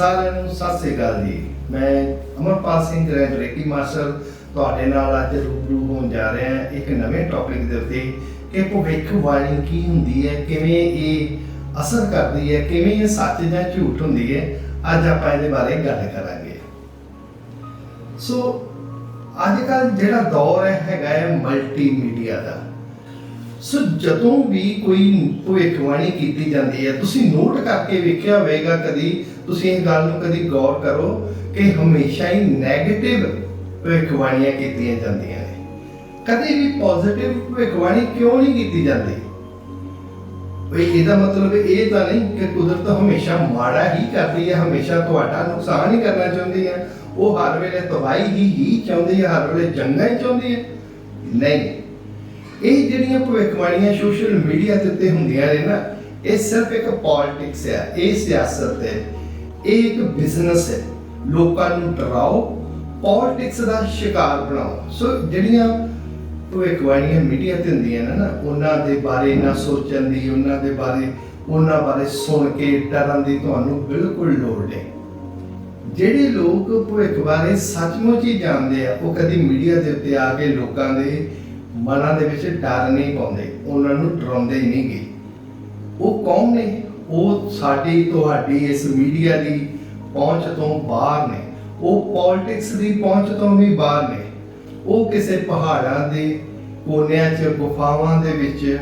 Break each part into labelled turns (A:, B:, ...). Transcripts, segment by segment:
A: ਸਾਰਿਆਂ ਨੂੰ ਸਤਿ ਸ੍ਰੀ ਅਕਾਲ ਜੀ। ਮੈਂ ਅਮਰਪਾਲ ਸਿੰਘ ਗ੍ਰੈਜੂਏਟੀ ਮਾਸਟਰ ਤੁਹਾਡੇ ਨਾਲ ਅੱਜ ਰੂਬਰੂ ਹੋਣ ਜਾ ਰਿਹਾ ਹਾਂ ਇੱਕ ਨਵੇਂ ਟੌਪਿਕ ਦੇ ਉੱਤੇ ਕਿ ਭਵਿੱਖਬਾਣੀ ਕੀ ਹੁੰਦੀ ਹੈ, ਕਿਵੇਂ ਇਹ ਅਸਰ ਕਰਦੀ ਹੈ, ਕਿਵੇਂ ਇਹ ਸੱਚ ਜਾਂ ਝੂਠ ਹੁੰਦੀ ਹੈ, ਅੱਜ ਆਪਾਂ ਇਹਦੇ ਬਾਰੇ ਗੱਲ ਕਰਾਂਗੇ। ਸੋ ਅੱਜ ਕੱਲ ਜਿਹੜਾ ਦੌਰ ਹੈ, ਹੈਗਾ ਹੈ ਮਲਟੀਮੀਡੀਆ ਦਾ। ਸੋ ਜਦੋਂ ਵੀ ਕੋਈ ਭਵਿੱਖਬਾਣੀ ਕੀਤੀ ਜਾਂਦੀ ਹੈ, ਤੁਸੀਂ ਨੋਟ ਕਰਕੇ ਵੇਖਿਆ ਹੋਵੇਗਾ ਕਦੀ, ਤੁਸੀਂ ਇਹ ਗੱਲ ਨੂੰ ਕਦੀ ਗੌਰ ਕਰੋ ਕਿ ਹਮੇਸ਼ਾ ਹੀ 네ਗੇਟਿਵ ਭਵਿੱਖਬਾਣੀਆਂ ਕੀਤੀਆਂ ਜਾਂਦੀਆਂ ਨੇ। ਕਦੇ ਵੀ ਪੋਜ਼ਿਟਿਵ ਭਵਿੱਖਬਾਣੀ ਕਿਉਂ ਨਹੀਂ ਕੀਤੀ ਜਾਂਦੀ? ਵੀ ਇਹਦਾ ਮਤਲਬ ਇਹ ਤਾਂ ਨਹੀਂ ਕਿ ਕੁਦਰਤ ਹਮੇਸ਼ਾ ਮਾੜਾ ਹੀ ਕਰਦੀ ਹੈ, ਹਮੇਸ਼ਾ ਤੁਹਾਡਾ ਨੁਕਸਾਨ ਹੀ ਕਰਨਾ ਚਾਹੁੰਦੀ ਹੈ। ਉਹ ਹਰ ਵੇਲੇ ਤਬਾਹੀ ਹੀ ਹੀ ਚਾਹੁੰਦੀ ਹੈ, ਹਰ ਵੇਲੇ ਜੰਗਾਂ ਹੀ ਚਾਹੁੰਦੀ ਹੈ। ਨਹੀਂ ਇਹ ਜਿਹੜੀਆਂ ਭਵਿੱਖਬਾਣੀਆਂ ਸੋਸ਼ਲ ਮੀਡੀਆ ਦੇ ਉੱਤੇ ਹੁੰਦੀਆਂ ਨੇ ਨਾ, ਇਹ ਸਿਰਫ ਇੱਕ ਪੋਲਿਟਿਕਸ ਹੈ, ਇਹ ਸਿਆਸਤ ਹੈ, ਇਹ ਇੱਕ ਬਿਜ਼ਨਸ ਹੈ। ਲੋਕਾਂ ਨੂੰ ਡਰਾਓ ਪੋਲਿਟਿਕਸ ਦਾ ਸ਼ਿਕਾਰ ਬਣਾਓ। ਸੋ ਜਿਹੜੀਆਂ ਭਵਿੱਖਬਾਣੀਆਂ ਮੀਡੀਆ ਤੇ ਹੁੰਦੀਆਂ ਨੇ ਨਾ, ਉਹਨਾਂ ਦੇ ਬਾਰੇ ਨਾ ਸੋਚਣ ਦੀ, ਉਹਨਾਂ ਦੇ ਬਾਰੇ, ਉਹਨਾਂ ਬਾਰੇ ਸੁਣ ਕੇ ਡਰਨ ਦੀ ਤੁਹਾਨੂੰ ਬਿਲਕੁਲ ਲੋੜ ਨਹੀਂ ਜਿਹੜੇ ਲੋਕ ਭਵਿੱਖ ਬਾਰੇ ਸੱਚਮੁੱਚ ਹੀ ਜਾਣਦੇ ਆ, ਉਹ ਕਦੀ ਮੀਡੀਆ ਦੇ ਉੱਤੇ ਆ ਕੇ ਲੋਕਾਂ ਦੇ ਮਨਾਂ ਦੇ ਵਿੱਚ ਡਰ ਨਹੀਂ ਪਾਉਂਦੇ, ਉਹਨਾਂ ਨੂੰ ਡਰਾਉਂਦੇ ਹੀ ਨਹੀਂਗੇ। ਉਹ ਕੌਣ ਨੇ? ਉਹ ਸਾਡੀ, ਤੁਹਾਡੀ ਇਸ ਮੀਡੀਆ ਦੀ ਪਹੁੰਚ ਤੋਂ ਬਾਹਰ ਨੇ। ਉਹ ਪੋਲਿਟਿਕਸ ਦੀ ਪਹੁੰਚ ਤੋਂ ਵੀ ਬਾਹਰ ਨੇ। ਉਹ ਕਿਸੇ ਪਹਾੜਾਂ ਦੇ ਕੋਨਿਆਂ 'ਚ, ਗੁਫਾਵਾਂ ਦੇ ਵਿੱਚ,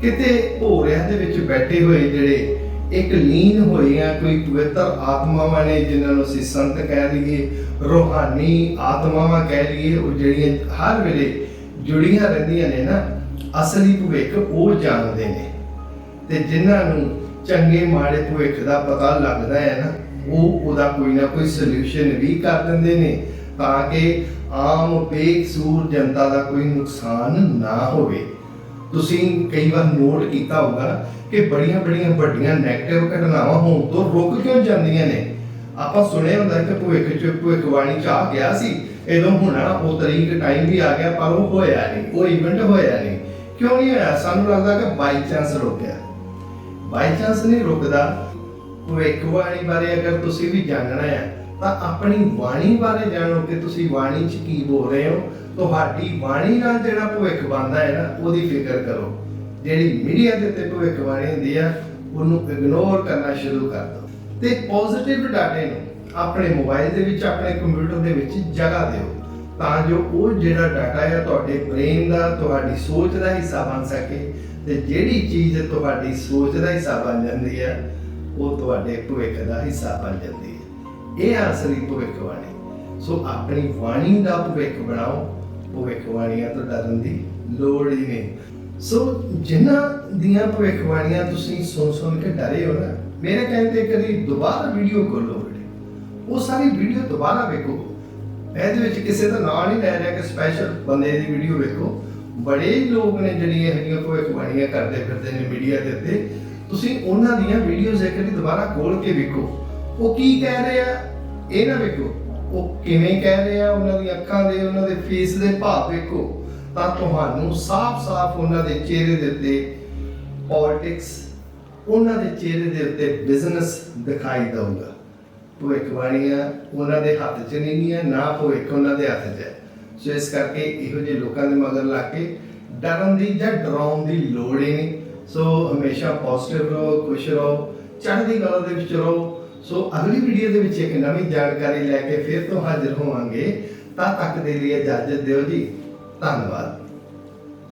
A: ਕਿਤੇ ਭੋਰਿਆਂ ਦੇ ਵਿੱਚ ਬੈਠੇ ਹੋਏ ਜਿਹੜੇ ਇੱਕ ਲੀਨ ਹੋਈਆਂ, ਕੋਈ ਪਵਿੱਤਰ ਆਤਮਾਵਾਂ ਨੇ, ਜਿਨ੍ਹਾਂ ਨੂੰ ਅਸੀਂ ਸੰਤ ਕਹਿ ਲਈਏ, ਰੋਹਾਨੀ ਆਤਮਾਵਾਂ ਕਹਿ ਲਈਏ, ਉਹ ਜਿਹੜੀਆਂ ਹਰ ਵੇਲੇ ਜੁੜੀਆਂ ਰਹਿੰਦੀਆਂ ਨੇ ਨਾ, ਅਸਲੀ ਭਵਿੱਖ ਉਹ ਜਾਣਦੇ ਨੇ। ਤੇ ਜਿਨ੍ਹਾਂ ਨੂੰ ਚੰਗੇ ਮਾੜੇ ਭਵਿੱਖ ਦਾ ਪਤਾ ਲੱਗਦਾ ਹੈ ਨਾ, ਉਹ ਉਹਦਾ ਕੋਈ ਨਾ ਕੋਈ ਸੋਲੂਸ਼ਨ ਵੀ ਕਰ ਦਿੰਦੇ ਨੇ, ਤਾਂ ਕਿ ਆਮ ਬੇਕਸੂਰ ਜਨਤਾ ਦਾ ਕੋਈ ਨੁਕਸਾਨ ਨਾ ਹੋਵੇ। ਤੁਸੀਂ ਕਈ ਵਾਰ ਨੋਟ ਕੀਤਾ ਹੋਊਗਾ ਕਿ ਬੜੀਆਂ ਬੜੀਆਂ ਵੱਡੀਆਂ ਨੈਗੇਟਿਵ ਘਟਨਾਵਾਂ ਹੋਣ ਤੋਂ ਰੁਕ ਕਿਉਂ ਜਾਂਦੀਆਂ ਨੇ? ਆਪਾਂ ਸੁਣਿਆ ਹੁੰਦਾ ਕਿ ਭਵਿੱਖ ਚ ਭਵਿੱਖਬਾਣੀ ਚ ਆ ਗਿਆ ਸੀ ਇਦੋਂ ਹੋਣਾ ਉਹ ਤਰੀਕ ਟਾਈਮ ਵੀ ਆ ਗਿਆ, ਪਰ ਉਹ ਹੋਇਆ ਨਹੀਂ, ਉਹ ਇਵੈਂਟ ਹੋਇਆ ਨਹੀਂ। ਕਿਉਂ ਨਹੀਂ ਹੋਇਆ? ਸਾਨੂੰ ਲੱਗਦਾ ਕਿ ਬਾਈ ਚਾਂਸ ਰੁਕ ਗਿਆ ਬਾਈ ਚਾਂਸ ਨਹੀਂ ਰੁਕਦਾ। ਭਵਿੱਖਬਾਣੀ ਬਾਰੇ ਅਗਰ ਤੁਸੀਂ ਵੀ ਜਾਣਨਾ ਹੈ, ਤਾਂ ਆਪਣੀ ਬਾਣੀ ਬਾਰੇ ਜਾਣੋ ਕਿ ਤੁਸੀਂ ਬਾਣੀ 'ਚ ਕੀ ਬੋਲ ਰਹੇ ਹੋ। ਤੁਹਾਡੀ ਬਾਣੀ ਨਾਲ ਜਿਹੜਾ ਭਵਿੱਖ ਬਣਦਾ ਹੈ ਨਾ, ਉਹਦੀ ਫਿਕਰ ਕਰੋ। ਜਿਹੜੀ ਮੀਡੀਆ ਦੇ ਉੱਤੇ ਭਵਿੱਖਬਾਣੀ ਹੁੰਦੀ ਆ, ਉਹਨੂੰ ਇਗਨੋਰ ਕਰਨਾ ਸ਼ੁਰੂ ਕਰ ਦਿਓ। ਤੇ ਪੋਜ਼ਿਟਿਵ ਡਾਟੇ ਨੂੰ ਆਪਣੇ ਮੋਬਾਈਲ ਦੇ ਵਿੱਚ, ਆਪਣੇ ਕੰਪਿਊਟਰ ਦੇ ਵਿੱਚ ਜਗ੍ਹਾ ਦਿਓ। ਤਾਂ ਜੋ ਉਹ ਜਿਹੜਾ ਡਾਟਾ ਹੈ ਤੁਹਾਡੇ ਬ੍ਰੇਨ ਦਾ, ਤੁਹਾਡੀ ਸੋਚ ਦਾ ਹਿੱਸਾ ਬਣ ਸਕੇ ਤੇ ਜਿਹੜੀ ਚੀਜ਼ ਤੁਹਾਡੀ ਸੋਚ ਦਾ ਹਿੱਸਾ ਬਣ ਜਾਂਦੀ ਹੈ ਉਹ ਤੁਹਾਡੇ ਭਵਿੱਖ ਦਾ ਹਿੱਸਾ ਬਣ ਜਾਂਦੀ ਹੈ ਇਹ ਅਸਲੀ ਭਵਿੱਖਬਾਣੀ। ਸੋ ਆਪਣੀ ਬਾਣੀ ਦਾ ਭਵਿੱਖ ਬਣਾਓ। ਭਵਿੱਖਬਾਣੀਆਂ ਤੋਂ ਡਰਨ ਦੀ ਲੋੜ ਹੀ ਨਹੀਂ। ਸੋ ਜਿਨ੍ਹਾਂ ਦੀਆਂ ਭਵਿੱਖਬਾਣੀਆਂ ਤੁਸੀਂ ਸੁਣ ਸੁਣ ਕੇ ਡਰੇ ਹੋ ਨਾ, ਮੇਰੇ ਕਹਿੰਦੇ ਕਦੀ ਦੁਬਾਰਾ ਵੀਡੀਓ। ਖੋਲੋ ਉਹ ਸਾਰੀ ਵੀਡੀਓ ਦੁਬਾਰਾ ਵੇਖੋ। ਇਹਦੇ ਵਿੱਚ ਕਿਸੇ ਦਾ ਨਾਂ ਨਹੀਂ ਲੈ ਰਿਹਾ ਕਿ ਸਪੈਸ਼ਲ ਬੰਦੇ ਦੀ ਵੀਡੀਓ ਵੇਖੋ। ਬੜੇ ਲੋਕ ਨੇ ਜਿਹੜੀਆਂ ਹੈਗੀਆਂ ਭਵਿੱਖਬਾਣੀਆਂ ਕਰਦੇ ਫਿਰਦੇ ਨੇ ਮੀਡੀਆ ਦੇ ਉੱਤੇ। ਤੁਸੀਂ ਉਹਨਾਂ ਦੀਆਂ ਵੀਡੀਓਜ਼ ਇੱਕ ਵਾਰੀ ਦੁਬਾਰਾ ਖੋਲ ਕੇ ਵੇਖੋ। ਉਹ ਕੀ ਕਹਿ ਰਹੇ ਆ? ਇਹ ਨਾ ਵੇਖੋ। ਉਹ ਕਿਵੇਂ ਕਹਿ ਰਹੇ ਆ? ਉਹਨਾਂ ਦੀਆਂ ਅੱਖਾਂ ਦੇ, ਉਹਨਾਂ ਦੇ ਫੇਸ ਦੇ ਭਾਵ ਵੇਖੋ। ਤਾਂ ਤੁਹਾਨੂੰ ਸਾਫ਼-ਸਾਫ਼ ਉਹਨਾਂ ਦੇ ਚਿਹਰੇ ਦੇ ਉੱਤੇ ਪੋਲਿਟਿਕਸ ਉਹਨਾਂ ਦੇ ਚਿਹਰੇ ਦੇ ਉੱਤੇ ਬਿਜ਼ਨਸ ਦਿਖਾਈ ਦਊਗਾ। ਭਵਿੱਖਬਾਣੀਆਂ ਉਹਨਾਂ ਦੇ ਹੱਥ 'ਚ ਨਹੀਂ ਹੈ, ਨਾ ਭਵਿੱਖ ਉਹਨਾਂ ਦੇ ਹੱਥ 'ਚ ਹੈ। ਸੋ ਇਸ ਕਰਕੇ ਇਹੋ ਜਿਹੇ ਲੋਕਾਂ ਦੇ ਮਗਰ ਲੱਗ ਕੇ ਡਰਨ ਦੀ ਜਾਂ ਡਰਾਉਣ ਦੀ ਲੋੜ ਹੀ ਨਹੀਂ। ਸੋ ਹਮੇਸ਼ਾ ਪੋਜ਼ਿਟਿਵ ਰਹੋ, ਖੁਸ਼ ਰਹੋ, ਚੜ੍ਹਦੀ ਕਲਾ ਦੇ ਵਿੱਚ ਰਹੋ। ਸੋ ਅਗਲੀ ਵੀਡੀਓ ਦੇ ਵਿੱਚ ਇੱਕ ਨਵੀਂ ਜਾਣਕਾਰੀ ਲੈ ਕੇ ਫਿਰ ਤੋਂ ਹਾਜ਼ਰ ਹੋਵਾਂਗੇ। ਤਦ ਤੱਕ ਦੇ ਲਈ ਇਜਾਜ਼ਤ ਦਿਓ ਜੀ। ਧੰਨਵਾਦ।